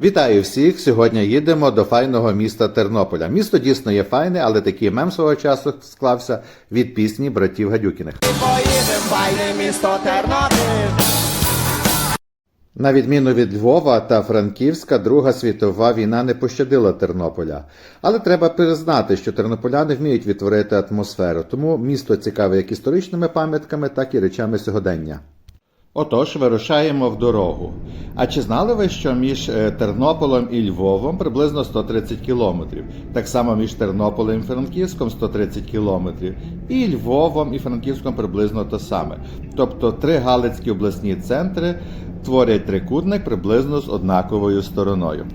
Вітаю всіх! Сьогодні їдемо до файного міста Тернополя. Місто дійсно є файне, але такий мем свого часу склався від пісні братів Гадюкіних. Поїдем в файне місто Тернопіль. На відміну від Львова та Франківська, Друга світова війна не пощадила Тернополя. Але треба признати, що тернополяни вміють відтворити атмосферу, тому місто цікаве як історичними пам'ятками, так і речами сьогодення. Отож, вирушаємо в дорогу. А чи знали ви, що між е, Тернополем і Львовом приблизно 130 кілометрів? Так само між Тернополем і Франківськом 130 кілометрів, і Львовом і Франківськом приблизно те саме. Тобто три галицькі обласні центри творять трикутник приблизно з однаковою стороною.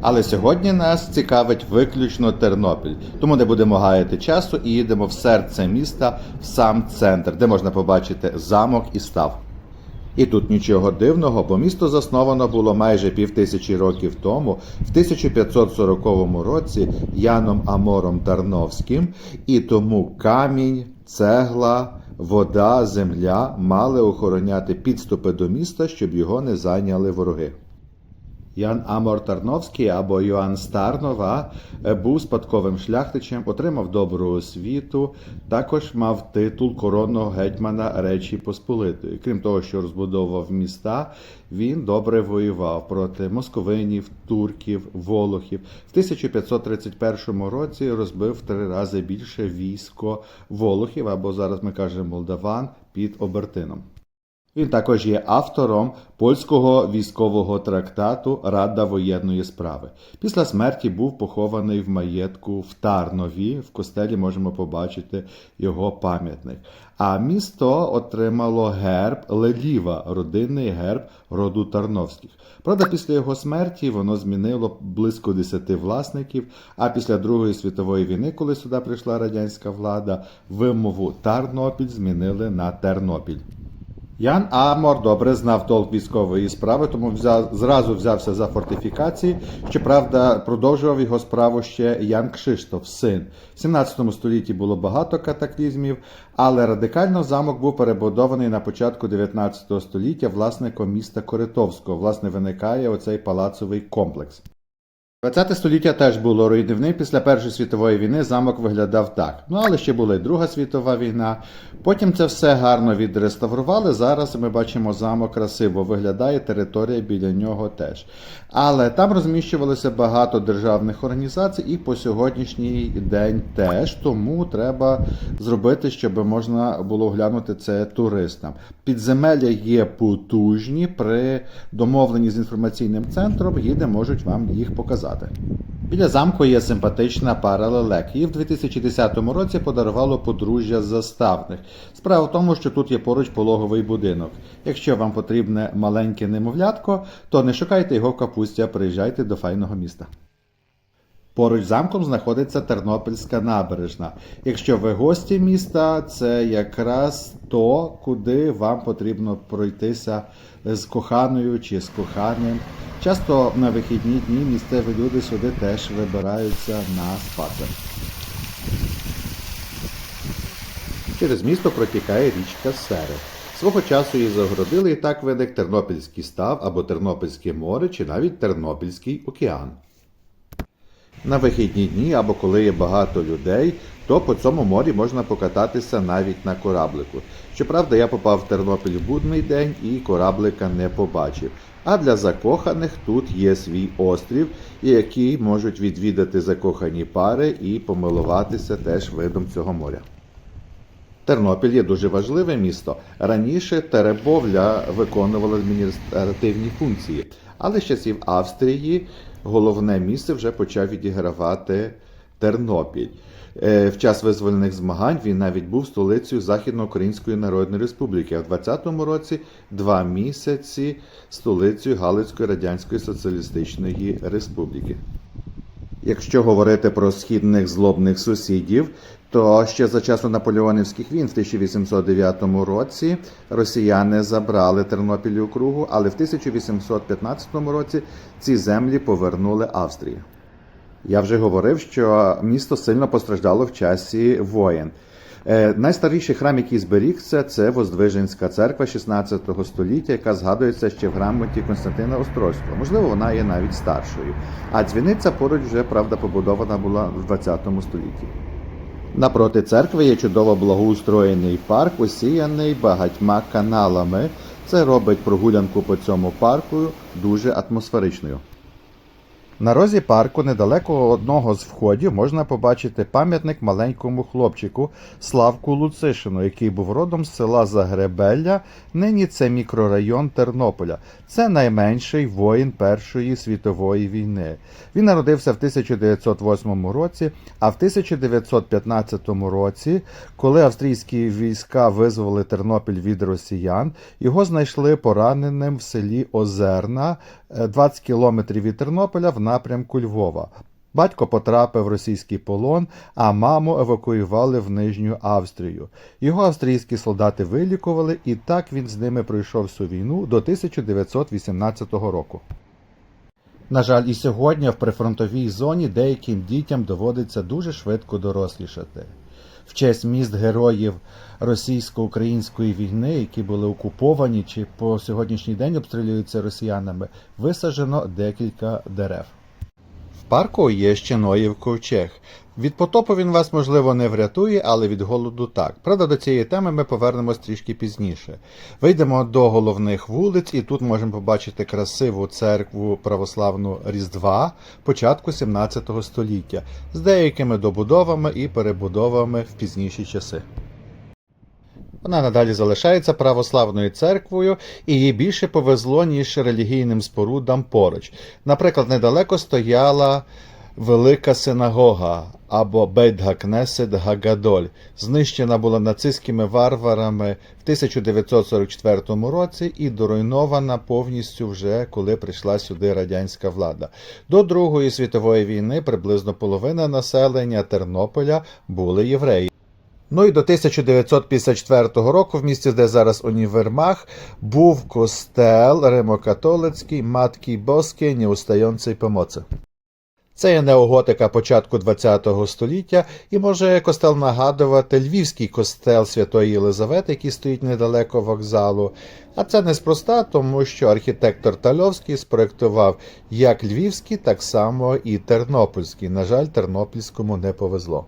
Але сьогодні нас цікавить виключно Тернопіль, тому не будемо гаяти часу і їдемо в серце міста, в сам центр, де можна побачити замок і став. І тут нічого дивного, бо місто засновано було майже півтисячі років тому, в 1540 році Яном Амором Тарновським, і тому камінь, цегла, вода, земля мали охороняти підступи до міста, щоб його не зайняли вороги. Ян Амор Тарновський або Йоанн Старнова е, був спадковим шляхтичем, отримав добру освіту, також мав титул коронного гетьмана Речі Посполитої. Крім того, що розбудовував міста, він добре воював проти московинів, турків, волохів. В 1531 році розбив три рази більше військо волохів, або зараз ми кажемо молдаван під Обертином. Він також є автором польського військового трактату Рада воєнної справи. Після смерті був похований в маєтку в Тарнові. В костелі можемо побачити його пам'ятник. А місто отримало герб Леліва, родинний герб роду Тарновських. Правда, після його смерті воно змінило близько 10 власників. А після Другої світової війни, коли сюди прийшла радянська влада, вимову Тарнопіль змінили на Тернопіль. Ян Амор добре знав толк військової справи, тому взяв, зразу взявся за фортифікації. Щоправда, продовжував його справу ще Ян Кшиштоф, син. В 17 столітті було багато катаклізмів, але радикально замок був перебудований на початку 19 століття власником міста Коритовського. Власне, виникає оцей палацовий комплекс. 20 століття теж було руйнівним. Після Першої світової війни замок виглядав так. Ну але ще була і Друга світова війна. Потім це все гарно відреставрували. Зараз ми бачимо замок красиво виглядає, територія біля нього теж. Але там розміщувалося багато державних організацій і по сьогоднішній день теж. Тому треба зробити, щоб можна було глянути це туристам. Підземелля є потужні. При домовленні з інформаційним центром гіди можуть вам їх показати. Біля замку є симпатична пара лелек. Її в 2010 році подарувало подружжя з заставних. Справа в тому, що тут є поруч пологовий будинок. Якщо вам потрібне маленьке немовлятко, то не шукайте його в капусті, а приїжджайте до файного міста. Поруч замком знаходиться Тернопільська набережна. Якщо ви гості міста, це якраз то, куди вам потрібно пройтися з коханою чи з коханим. Часто на вихідні дні місцеві люди сюди теж вибираються на спати. Через місто протікає річка Серед. Свого часу її загородили і так виник Тернопільський став або Тернопільське море, чи навіть Тернопільський океан. На вихідні дні або коли є багато людей, то по цьому морі можна покататися навіть на кораблику. Щоправда, я попав в Тернопіль в будний день і кораблика не побачив. А для закоханих тут є свій острів, який можуть відвідати закохані пари і помилуватися теж видом цього моря. Тернопіль є дуже важливе місто. Раніше Теребовля виконувала адміністративні функції, але з часів Австрії головне місце вже почав відігравати Тернопіль. Е, В час визвольних змагань він навіть був столицею Західноукраїнської Народної Республіки, а в 20-му році два місяці столицею Галицької Радянської Соціалістичної Республіки. Якщо говорити про східних злобних сусідів, то ще за часу наполеонівських війн в 1809 році росіяни забрали Тернопіль округу, але в 1815 році ці землі повернули Австрії. Я вже говорив, що місто сильно постраждало в часі воєн. Е, найстаріший храм, який зберігся, це Воздвиженська церква 16 століття, яка згадується ще в грамоті Константина Острозького. Можливо, вона є навіть старшою. А дзвіниця поруч вже правда побудована була в 20 столітті. Напроти церкви є чудово благоустроєний парк, осіяний багатьма каналами. Це робить прогулянку по цьому парку дуже атмосферичною. На розі парку, недалеко одного з входів, можна побачити пам'ятник маленькому хлопчику Славку Луцишину, який був родом з села Загребелля. Нині це мікрорайон Тернополя. Це найменший воїн Першої світової війни. Він народився в 1908 році, а в 1915 році, коли австрійські війська визволили Тернопіль від росіян, його знайшли пораненим в селі Озерна, е, 20 кілометрів від Тернополя в напрямку Львова. Батько потрапив в російський полон, а маму евакуювали в Нижню Австрію. Його австрійські солдати вилікували, і так він з ними пройшов всю війну до 1918 року. На жаль, і сьогодні в прифронтовій зоні деяким дітям доводиться дуже швидко дорослішати. В честь міст героїв російсько-української війни, які були окуповані чи по сьогоднішній день обстрілюються росіянами, висаджено декілька дерев. Парку є ще Ноїв ковчег. Від потопу він вас, можливо, не врятує, але від голоду так. Правда, до цієї теми ми повернемось трішки пізніше. Вийдемо до головних вулиць, і тут можемо побачити красиву церкву православну Різдва початку 17 століття з деякими добудовами і перебудовами в пізніші часи. Вона надалі залишається православною церквою, і їй більше повезло, ніж релігійним спорудам поруч. Наприклад, недалеко стояла Велика синагога або Бейт-Гакнесет Гагадоль. Знищена була нацистськими варварами в 1944 році і доруйнована повністю вже коли прийшла сюди радянська влада. До Другої світової війни приблизно половина населення Тернополя були євреї. Ну і до 1954 року, в місті, де зараз універмаг, був костел римокатолицький Маткі Боски Неустаєнцей Помоци. Це є неоготика початку ХХ століття і може костел нагадувати львівський костел Святої Єлизавети, який стоїть недалеко вокзалу. А це неспроста, тому що архітектор Тальовський спроектував як львівський, так само і тернопільський. На жаль, тернопільському не повезло.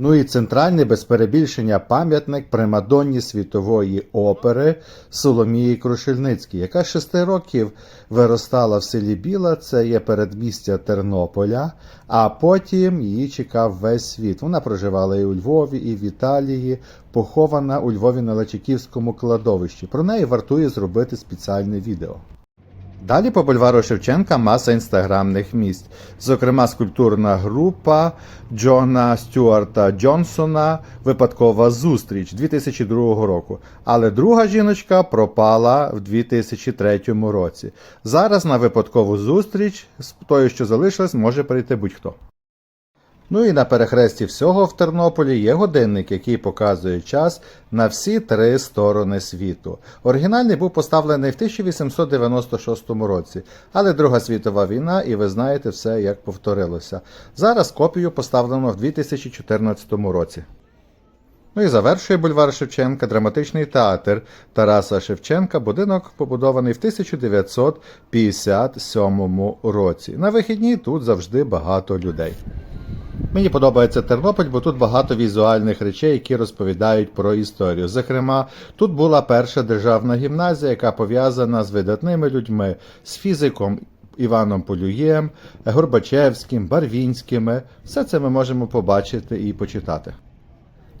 Ну і центральний без перебільшення пам'ятник примадонні світової опери Соломії Крушельницькій, яка шести років виростала в селі Біла, це є передмістя Тернополя, а потім її чекав весь світ. Вона проживала і у Львові, і в Італії, похована у Львові на Лачаківському кладовищі. Про неї вартує зробити спеціальне відео. Далі по бульвару Шевченка маса інстаграмних місць, зокрема скульптурна група Джона Стюарта Джонсона Випадкова зустріч 2002 року. Але друга жіночка пропала в 2003 році. Зараз на випадкову зустріч з тою, що залишилась, може прийти будь-хто. Ну і на перехресті всього в Тернополі є годинник, який показує час на всі три сторони світу. Оригінальний був поставлений в 1896 році, але Друга світова війна, і ви знаєте все, як повторилося. Зараз копію поставлено в 2014 році. Ну і завершує бульвар Шевченка драматичний театр Тараса Шевченка, будинок побудований в 1957 році. На вихідні тут завжди багато людей. Мені подобається Тернопіль, бо тут багато візуальних речей, які розповідають про історію. Зокрема, тут була перша державна гімназія, яка пов'язана з видатними людьми, з фізиком Іваном Полюєм, Горбачевським, Барвінськими. Все це ми можемо побачити і почитати.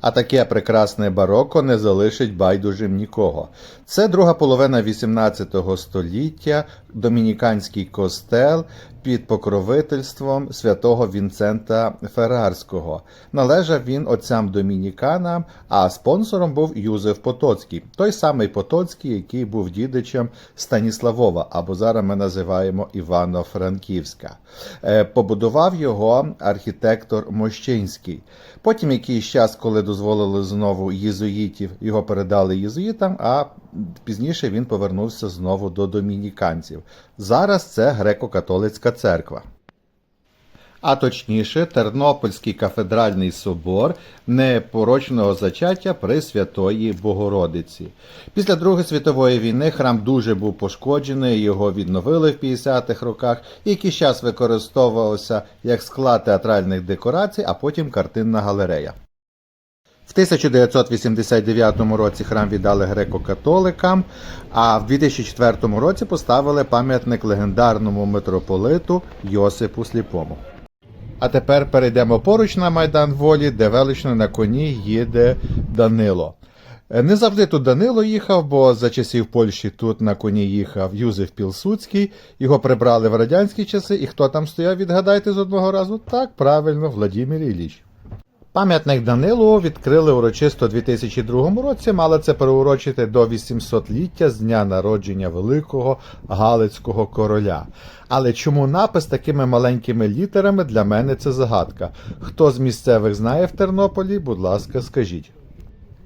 А таке прекрасне бароко не залишить байдужим нікого. Це друга половина XVIII століття, домініканський костел під покровительством святого Вінцента Феррарського. Належав він отцям домініканам, а спонсором був Юзеф Потоцький, той самий Потоцький, який був дідичем Станіславова, або зараз ми називаємо Івано-Франківська. Е, Побудував його архітектор Мощинський. Потім якийсь час, коли дозволили знову єзуїтів, його передали єзуїтам, а пізніше він повернувся знову до домініканців. Зараз це греко-католицька церква. а точніше Тернопільський кафедральний собор непорочного зачаття Пресвятої Богородиці. Після Другої світової війни храм дуже був пошкоджений, його відновили в 50-х роках, і якийсь час використовувався як склад театральних декорацій, а потім картинна галерея. В 1989 році храм віддали греко-католикам, а в 2004 році поставили пам'ятник легендарному митрополиту Йосипу Сліпому. А тепер перейдемо поруч на Майдан Волі, де велично на коні їде Данило. Не завжди тут Данило їхав, бо за часів Польщі тут на коні їхав Юзеф Пілсуцький. Його прибрали в радянські часи. І хто там стояв, відгадайте з одного разу? Так, правильно, Владимир Ілліч. Пам'ятник Данилу відкрили урочисто у 2002 році, мали це переурочити до 800-ліття з дня народження великого Галицького короля. Але чому напис такими маленькими літерами для мене це загадка? Хто з місцевих знає в Тернополі, будь ласка, скажіть.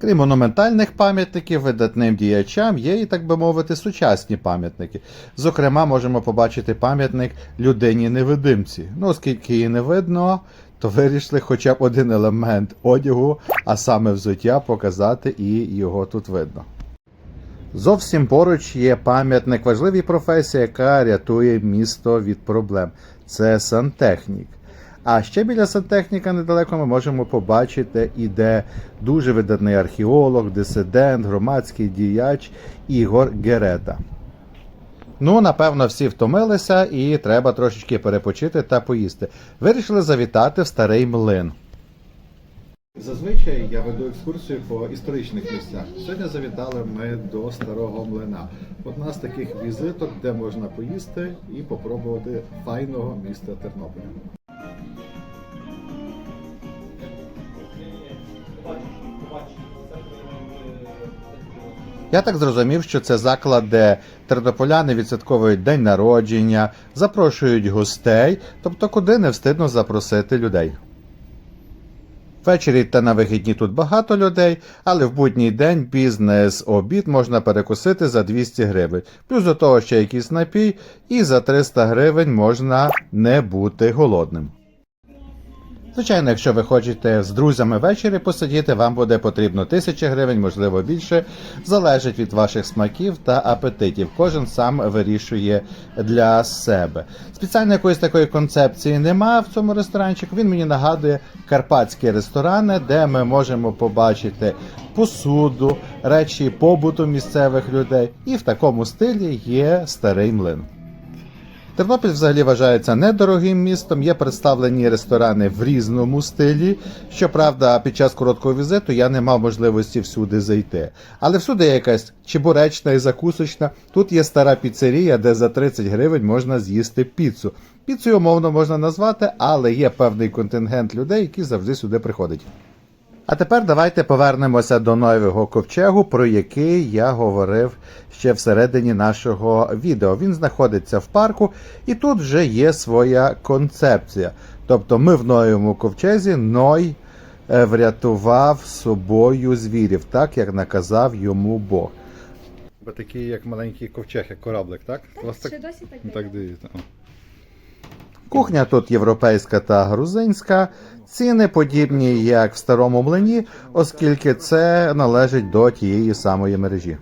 Крім монументальних пам'ятників, видатним діячам є і, так би мовити, сучасні пам'ятники. Зокрема, можемо побачити пам'ятник людині невидимці. Ну, оскільки її не видно, то вирішили хоча б один елемент одягу, а саме взуття, показати, і його тут видно. Зовсім поруч є пам'ятник важливій професії, яка рятує місто від проблем. Це сантехнік. А ще біля сантехніка недалеко ми можемо побачити, іде дуже видатний археолог, дисидент, громадський діяч Ігор Герета. Ну, напевно, всі втомилися і треба трошечки перепочити та поїсти. Вирішили завітати в старий млин. Зазвичай я веду екскурсію по історичних місцях. Сьогодні завітали ми до старого млина. Одна з таких візиток, де можна поїсти і попробувати файного міста Тернополя. Я так зрозумів, що це заклад, де тернополяни відсвятковують день народження, запрошують гостей, тобто куди не встидно запросити людей. Ввечері та на вихідні тут багато людей, але в будній день бізнес обід можна перекусити за 200 гривень. Плюс до того ще якийсь напій, і за 300 гривень можна не бути голодним. Звичайно, якщо ви хочете з друзями ввечері посидіти, вам буде потрібно 1000 гривень, можливо більше. Залежить від ваших смаків та апетитів. Кожен сам вирішує для себе. Спеціально якоїсь такої концепції нема в цьому ресторанчику. Він мені нагадує карпатські ресторани, де ми можемо побачити посуду, речі побуту місцевих людей. І в такому стилі є старий млин. Тернопіль взагалі вважається недорогим містом, є представлені ресторани в різному стилі. Щоправда, під час короткого візиту я не мав можливості всюди зайти. Але всюди є якась чебуречна і закусочна. Тут є стара піцерія, де за 30 гривень можна з'їсти піцу. Піцею умовно можна назвати, але є певний контингент людей, які завжди сюди приходять. А тепер давайте повернемося до нового ковчегу, про який я говорив ще всередині нашого відео. Він знаходиться в парку, і тут вже є своя концепція. Тобто, ми в новому ковчезі Ной е, врятував собою звірів, так як наказав йому Бог. Бо такий, як маленький ковчег, як кораблик, так? Так, ще досі так. Так дивіться. Кухня тут європейська та грузинська. Ціни подібні, як в старому млині, оскільки це належить до тієї самої мережі.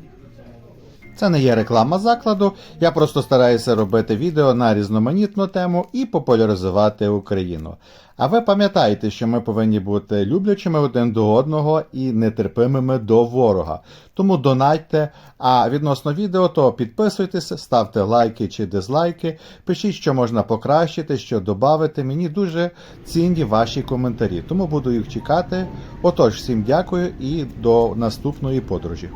Це не є реклама закладу. Я просто стараюся робити відео на різноманітну тему і популяризувати Україну. А ви пам'ятаєте, що ми повинні бути люблячими один до одного і нетерпимими до ворога. Тому донатьте. А відносно відео, то підписуйтесь, ставте лайки чи дизлайки, пишіть, що можна покращити, що додати. Мені дуже цінні ваші коментарі, тому буду їх чекати. Отож, всім дякую і до наступної подорожі.